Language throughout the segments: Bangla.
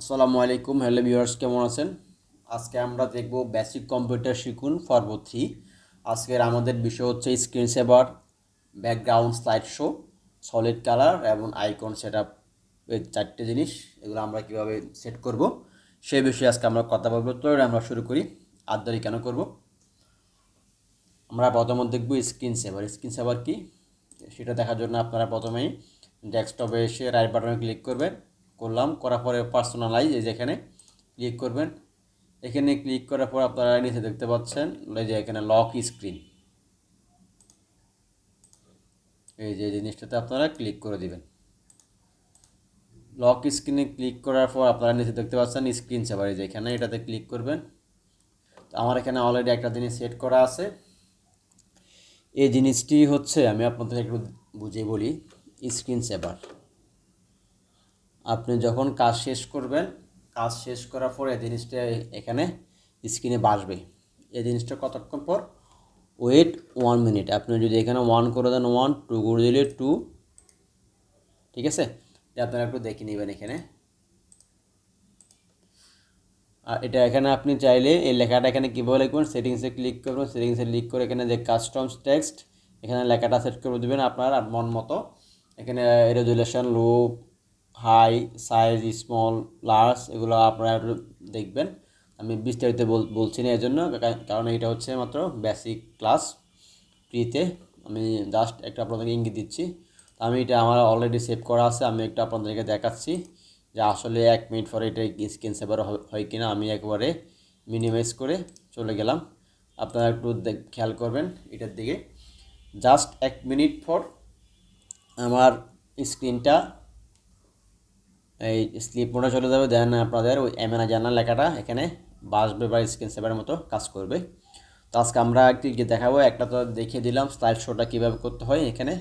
আসসালামু আলাইকুম, হ্যালো ভিউয়ার্স, কেমন আছেন? আজকে আমরা দেখব বেসিক কম্পিউটার শিখুন পর্ব থ্রি আজকের আমাদের বিষয় হচ্ছে screen saver background slide show solid colour এবং আইকন সেট আপ এই চারটে জিনিস। এগুলো আমরা কীভাবে সেট করব সেই বিষয়ে আজকে আমরা কথা বলব। তো আমরা শুরু করি আদারি কেন করব? আমরা প্রথমত দেখব স্ক্রিন সেভার স্ক্রিন সেভার কি? সেটা দেখার জন্য আপনারা প্রথমেই ডেস্কটপে এসে রাইট বাটনে ক্লিক করবেন। করলাম, করার পরে পার্সোনালাইজ এই যে এখানে ক্লিক করবেন। এখানে ক্লিক করার পর আপনারা নিচে দেখতে পাচ্ছেন, এই যে এখানে লক স্ক্রিন এই যে জিনিসটাতে আপনারা ক্লিক করে দিবেন। লক স্ক্রিনে ক্লিক করার পর আপনারা নিচে দেখতে পাচ্ছেন স্ক্রিন সেভার এই যে এখানে এটাতে ক্লিক করবেন। তো আমার এখানে অলরেডি একটা জিনিস সেট করা আছে। এই জিনিসটি হচ্ছে, আমি আপনাদের একটু বুঝিয়ে বলি স্ক্রিন সেভার আপনি যখন কাজ শেষ করবেন, কাজ শেষ করার পর এই জিনিসটা এখানে স্ক্রিনে বাসবে। এই জিনিসটা কতক্ষণ পর? ওয়েট ওয়ান মিনিট আপনি যদি এখানে ওয়ান করে দেন ওয়ান টু করে দিলে টু ঠিক আছে? আপনারা একটু দেখে নেবেন এখানে। আর এটা এখানে আপনি চাইলে এই লেখাটা এখানে কীভাবে লিখবেন সেটিংসে ক্লিক করবেন সেটিংসে ক্লিক করে এখানে যে কাস্টমস টেক্সট এখানে লেখাটা সেট করে দেবেন আপনার মন মতো। এখানে resolution low high size small large এগুলো আপনারা একটু দেখবেন। আমি বিস্তারিত বলছি না জন্য কারণ এটা হচ্ছে মাত্র বেসিক ক্লাস ফ্রিতে আমি জাস্ট একটা আপনাদেরকে ইঙ্গিত দিচ্ছি। আমি এটা আমার অলরেডি সেভ করা আছে, আমি একটু আপনাদেরকে দেখাচ্ছি যে আসলে এক মিনিট পরে এটা স্ক্রিন সেভার হয় কিনা। আমি একবারে মিনিমাইজ করে চলে গেলাম। আপনারা একটু খেয়াল করবেন এটার দিকে। জাস্ট এক মিনিট পর আমার স্ক্রিনটা এই স্লিপ মোডে চলে যাবে দেন আপনাদের ওই এমএনা জানার লেখাটা এখানে বাসবে বা স্ক্রিন সেভারের মতো কাজ করবে। তো আজকে আমরা একটি দেখাবো, একটা তো দেখিয়ে দিলাম স্লাইড শোটা কীভাবে করতে হয় এখানে।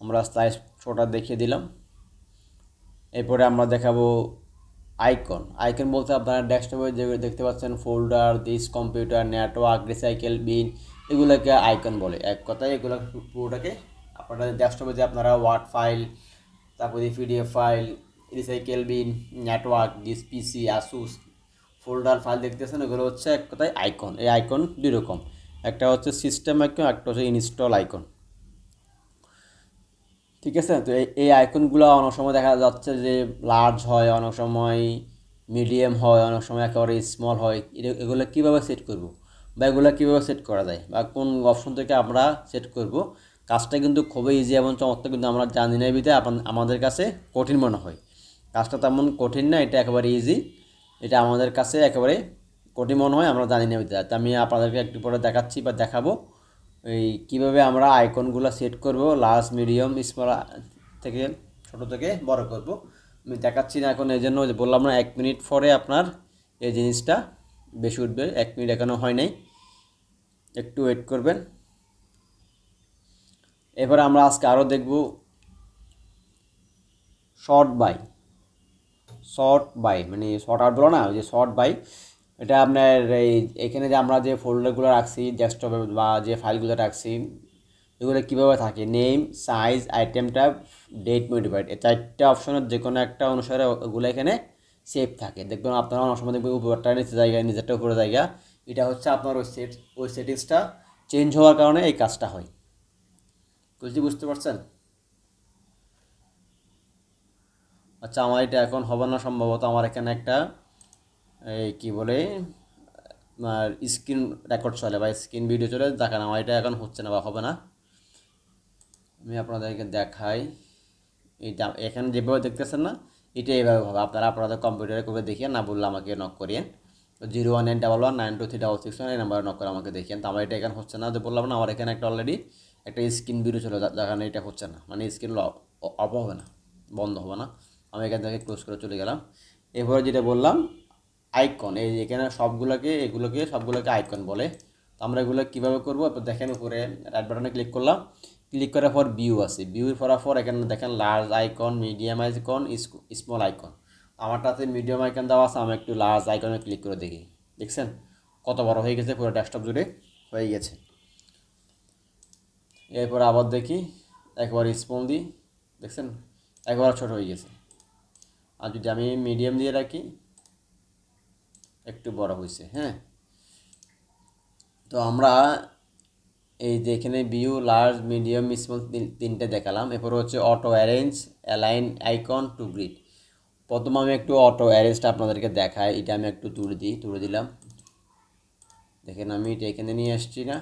আমরা স্লাইড শোটা দেখিয়ে দিলাম। এরপরে আমরা দেখাবো আইকন আইকন বলতে আপনারা ডেস্কটপে যে দেখতে পাচ্ছেন folder this computer network recycle bin এগুলোকে আইকন বলে। এক কথায় এগুলো পুরোটাকে আপনারা ডেস্কটপে যে আপনারা ওয়ার্ড ফাইল তারপরে PDF file recycle bin network this PC Asus folder file দেখতেছেন, এগুলো হচ্ছে এক কথায় আইকন এই আইকন দুই রকম। একটা হচ্ছে সিস্টেম আইকন একটা হচ্ছে ইনস্টল আইকন ঠিক আছে? তো এই আইকনগুলো অনেক সময় দেখা যাচ্ছে যে লার্জ হয়, অনেক সময় মিডিয়াম হয়, অনেক সময় একেবারে স্মল হয়। এগুলো কীভাবে সেট করব? বা এগুলো কীভাবে সেট করা যায়? বা কোন অপশন থেকে আমরা সেট করব? কাজটা কিন্তু খুবই ইজি এবং চমৎকার, কিন্তু আমরা জানি না বিধে আমাদের কাছে কঠিন মনে হয়। কাজটা তেমন কঠিন না, এটা একেবারে ইজি এটা আমাদের কাছে একেবারে কঠিন মনে হয়, আমরা জানি না তা আমি আপনাদেরকে একটু পরে দেখাচ্ছি বা দেখাবো এই কীভাবে আমরা আইকনগুলো সেট করব লার্জ মিডিয়াম স্মল থেকে, ছোট থেকে বড় করব। আমি দেখাচ্ছি না এখন, এই জন্য বললাম না, এক মিনিট পরে আপনার এই জিনিসটা বেশি উঠবে। এক মিনিট এখনও হয় নাই। একটু ওয়েট করবেন। এরপরে আমরা আজকে আরও দেখব শর্ট বাই শর্ট বাই মানে শর্ট আউট বলো না, ওই যে শর্ট বাই এটা আপনার এই এখানে যে আমরা যে ফোল্ডারগুলো রাখছি ডেস্কটপে বা যে ফাইলগুলো রাখছি, এগুলো কীভাবে থাকে? নেম সাইজ আইটেমটা ডেট মডিফাইড এই চারটে অপশনের যে কোনো একটা অনুসারে ওগুলো এখানে সেভ থাকে। দেখবেন আপনারা অনেক সময় দেখবেন উপরটা নিচে জায়গা নিজেরটা উপরে জায়গা, এটা হচ্ছে আপনার ওই সেট ওই সেটিংসটা চেঞ্জ হওয়ার কারণে এই কাজটা হয়। বুঝতে বুঝতে পারছেন? আচ্ছা আমার এটা এখন হবে না সম্ভবত। আমার এখানে একটা, এই কী বলে স্ক্রিন রেকর্ড চলে বা স্ক্রিন ভিডিও চলে, দেখেন, আমার এটা এখন হচ্ছে না বা হবে না। আমি আপনাদেরকে দেখাই। এইটা এখানে যেভাবে দেখতেছেন না, এটা এইভাবে হবে। আপনারা আপনাদের কম্পিউটারে করে দেখিয়ে না বললে আমাকে নক করিয়েন। তো zero one nine double one, nine two three double six one, এই নাম্বারে নক করে আমাকে দেখিয়েন। তো আমার এটা এখানে হচ্ছে না তো বললাম না, আমার এখানে একটা অলরেডি একটা স্ক্রিন ভিডিও চলে দেখানো, এটা হচ্ছে না। মানে স্ক্রিন অফ হবে না, বন্ধ হবে না। আমি এখান থেকে ক্লোজ করে চলে গেলাম। এরপরে যেটা বললাম আইকন এই এখানে সবগুলোকে, এগুলোকে সবগুলোকে আইকন বলে। তো আমরা এগুলো কীভাবে করব? এরপর দেখেন উপরে রাইট বাটনে ক্লিক করলাম। ক্লিক করার পর ভিউ আছে। ভিউর পর এখানে দেখেন large icon medium icon small icon আমারটাতে medium icon দেওয়া আছে, আমি একটু লার্জ আইকনে ক্লিক করে দেখি। দেখছেন? কত বড় হয়ে গেছে পুরো ডেস্কটপ জুড়ে? হয়ে গেছে। এরপর আবার দেখি, একবার স্মল দিই। দেখছেন? একবার ছোট হয়ে গেছে। আর যদি আমি মিডিয়াম দিয়ে রাখি, একটু বড় হয়েছে হ্যাঁ? তো আমরা এই যে এখানে ভিউ লার্জ মিডিয়াম স্মল তিনটে দেখালাম। এরপর হচ্ছে auto arrange align icon to grid প্রথম আমি একটু অটো অ্যারেঞ্জটা আপনাদেরকে দেখাই, এটা আমি একটু তুলে দিই, তুলে দিলাম। দেখেন আমি এটা এখানে নিয়ে আসছি না।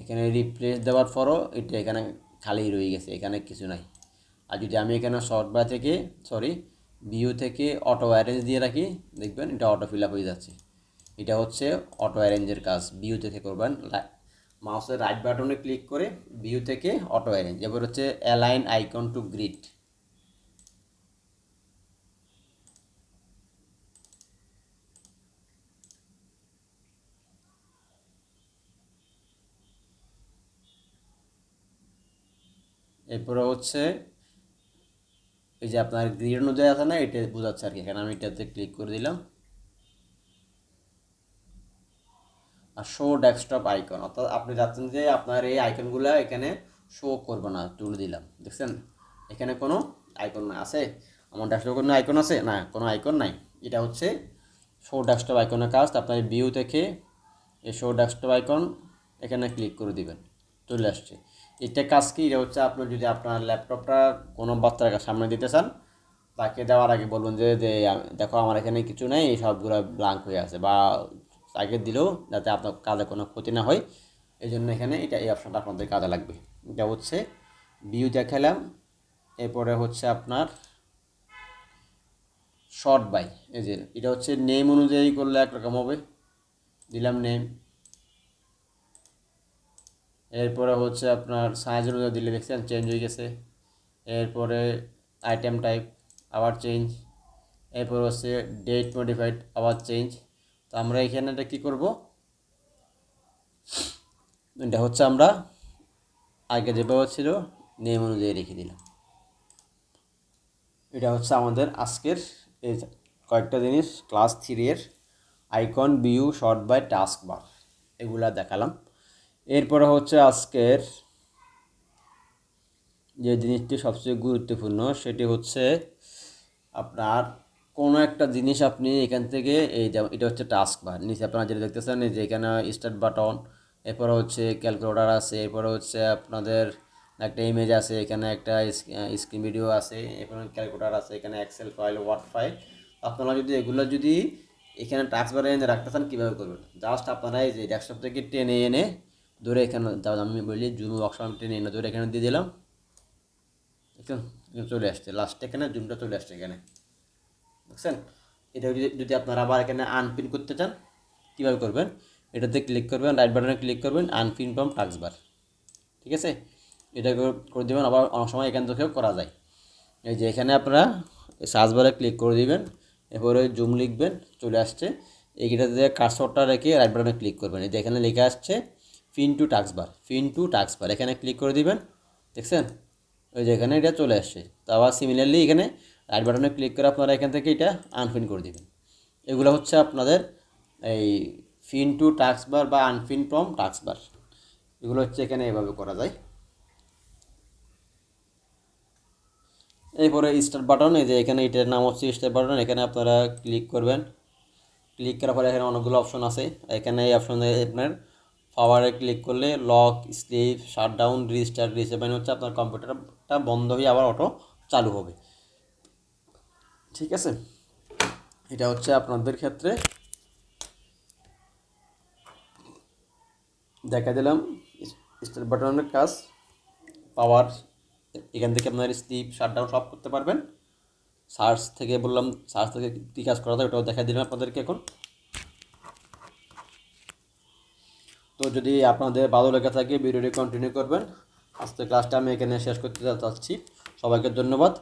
এখানে রিপ্লেস দেওয়ার পরও এটা এখানে খালি রয়ে গেছে, এখানে কিছু নাই। আর যদি আমি এখানে শর্ট বা থেকে সরি ভিউ থেকে অটো অ্যারেঞ্জ দিয়ে রাখি, দেখবেন এটা অটো ফিল আপ হয়ে যাচ্ছে। এটা হচ্ছে অটো অ্যারেঞ্জের কাজ ভিউ থেকে করবেন। মাউসের রাইট বাটনে ক্লিক করে ভিউ থেকে অটো অ্যারেঞ্জ এবার হচ্ছে অ্যালাইন আইকন টু গ্রিড এরপরে হচ্ছে এই যে আপনার গ্রিড অনুযায়ী আছে না, এটা বোঝাচ্ছে আর কি। এখানে আমি এটাতে ক্লিক করে দিলাম। আর শো ডেস্কটপ আইকন অর্থাৎ আপনি যাচ্ছেন যে আপনার এই আইকনগুলো এখানে শো করবে না, তুলে দিলাম। দেখছেন? এখানে কোনো আইকন না আছে? আমার ডেস্কটপ কোনো আইকন আছে? না, কোনো আইকন নাই। এটা হচ্ছে শো ডেস্কটপ আইকনের কাজ। আপনার ভিউ থেকে এই শো ডেস্কটপ আইকন এখানে ক্লিক করে দিবেন। চলে আসছে। এটা কাজ কি? এটা হচ্ছে আপনি যদি আপনার ল্যাপটপটা কোনো বাচ্চার সামনে দিতে চান, তাকে দেওয়ার আগে বলবেন যে যে দেখো আমার এখানে কিছু নেই, এই সবগুলো ব্লাঙ্ক হয়ে আছে। বা তাকে দিলেও যাতে আপনার কাজে কোনো ক্ষতি না হয়। এই জন্য এখানে এটা, এই অপশানটা আপনাদের কাজে লাগবে। এটা হচ্ছে ভিউ দেখালাম। এরপরে হচ্ছে আপনার শর্ট বাই এই যে, এটা হচ্ছে নেম অনুযায়ী করলে একরকম হবে। দিলাম নেম এরপরে হচ্ছে আপনার সাইজ অনুযায়ী দিলে দেখছেন চেঞ্জ হয়ে গেছে। এরপরে আইটেম টাইপ আবার চেঞ্জ এরপর হচ্ছে ডেট মডিফাইড আবার চেঞ্জ তো আমরা এখানে এটা কী করব? এটা হচ্ছে আমরা আগে যেভাবে ছিল নেম অনুযায়ী রেখে দিলাম। এটা হচ্ছে আমাদের আজকের এই কয়েকটা জিনিস ক্লাস থ্রি এর icon view sort by taskbar এগুলা দেখালাম। এরপরে হচ্ছে আজকের যে জিনিসটি সবচেয়ে গুরুত্বপূর্ণ, সেটি হচ্ছে আপনার কোনো একটা জিনিস আপনি এখান থেকে এই এটা হচ্ছে টাস্ক বার নিচে আপনারা যেটা দেখতেছেন যে এখানে স্টার্ট বাটন এরপরে হচ্ছে ক্যালকুলেটার আছে, এরপরে হচ্ছে আপনাদের একটা ইমেজ আছে, এখানে একটা স্ক্রিন ভিডিও আছে এখানে ক্যালকুলেটার আছে, এখানে এক্সেল ফাইল ওয়ার্ড ফাইল আপনারা যদি এগুলো যদি এখানে টাস্ক বারে এনে রাখতে চান, কীভাবে করবেন? জাস্ট আপনারা এই যে ডেস্কটপ থেকে টেনে এনে ধরে এখানে আমি বলি জুম আমি টেনে এনে ধরে এখানে দিয়ে দিলাম। দেখুন চলে আসছে। লাস্টে এখানে জুমটা চলে আসছে এখানে। বুঝছেন? এটা যদি আপনারা আবার এখানে আনপিন করতে চান, কীভাবে করবেন? এটাতে ক্লিক করবেন রাইট বাটনে ক্লিক করবেন আনপিন টাক্স বার ঠিক আছে? এটা করে দেবেন। আবার অনেক সময় এখান থেকেও করা যায়। এই যে এখানে আপনারা সার্চ বারে ক্লিক করে দিবেন। এরপরে জুম লিখবেন, চলে আসছে। এইটাতে কার্সরটা রেখে রাইট বাটনে ক্লিক করবেন। এই যে এখানে লেখা আসছে pin to taskbar, pin to taskbar. এখানে ক্লিক করে দিবেন, দেখছেন? ওই যে এখানে এটা চলে আসছে। তো আবার সিমিলারলি এখানে রাইট বাটনে ক্লিক করে আপনারা এখান থেকে এটা আনফিন করে দিবেন। এগুলো হচ্ছে আপনাদের এই ফিন টু টাক্স বার বা আনফিন ফ্রম টাক্স বার। এগুলো হচ্ছে এখানে এভাবে করা যায়। এরপরে স্টার্ট বাটন এই যে এখানে এটার নাম হচ্ছে স্টার্ট বাটন এখানে আপনারা ক্লিক করবেন। ক্লিক করার পরে এখানে অনেকগুলো অপশন আছে। এখানে এই অপশনে আপনার পাওয়ারে ক্লিক করলে লক স্লিপ শাটডাউন রিস্টার্ট রিসেভেন হচ্ছে, আপনার কম্পিউটারটা বন্ধ হয়ে আবার অটো চালু হবে। ঠিক আছে? এটা হচ্ছে আপনাদের ক্ষেত্রে। দেখা দিলাম স্টার্ট বাটনের কাজ পাওয়ার এখান থেকে আপনার স্লিপ শাটডাউন সব করতে পারবেন। সার্চ থেকে বললাম সার্চ থেকে কী কাজ করা যায় ওটাও দেখা দিলাম আপনাদেরকে এখন। তো যদি আপনাদের ভালো লেগে থাকে, ভিডিওটি কন্টিনিউ করবেন। আজকে ক্লাসটা আমি এখানে শেষ করতে চাচ্ছি সবাইকে ধন্যবাদ।